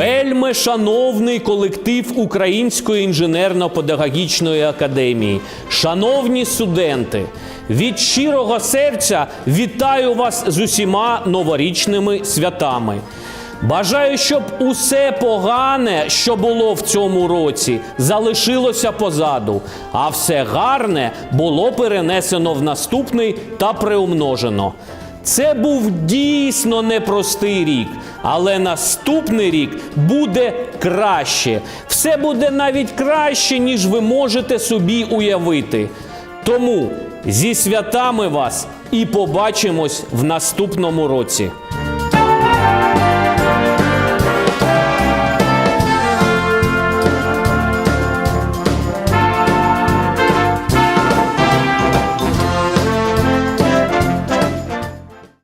Вельми шановний колектив Української інженерно-педагогічної академії, шановні студенти, від щирого серця вітаю вас з усіма новорічними святами. Бажаю, щоб усе погане, що було в цьому році, залишилося позаду, а все гарне було перенесено в наступний та приумножено. Це був дійсно непростий рік, але наступний рік буде краще. Все буде навіть краще, ніж ви можете собі уявити. Тому зі святами вас і побачимось в наступному році.